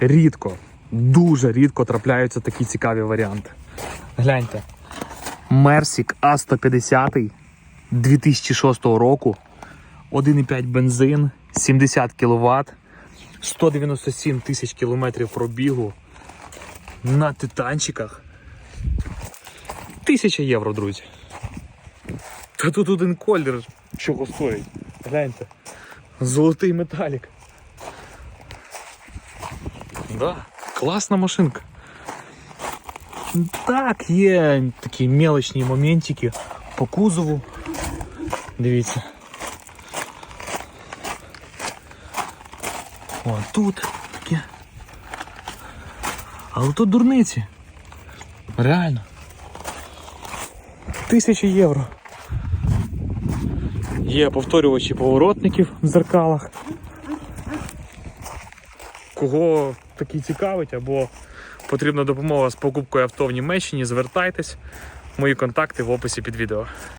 рідко, дуже рідко трапляються такі цікаві варіанти. Гляньте. Мерсік А150 2006 року. 1,5 бензин, 70 кВт, 197 тисяч кілометрів пробігу на титанчиках. Тисяча євро, друзі. Та тут один колір чого стоїть. Гляньте. Золотий металік. Да, класна машинка. Так, є такі мелочні моментики по кузову. Дивіться. О, тут таке. Але тут дурниці. Реально. Тисячі євро. Є повторювачі поворотників в зеркалах. Кого такі цікавить або потрібна допомога з покупкою авто в Німеччині, звертайтесь. Мої контакти в описі під відео.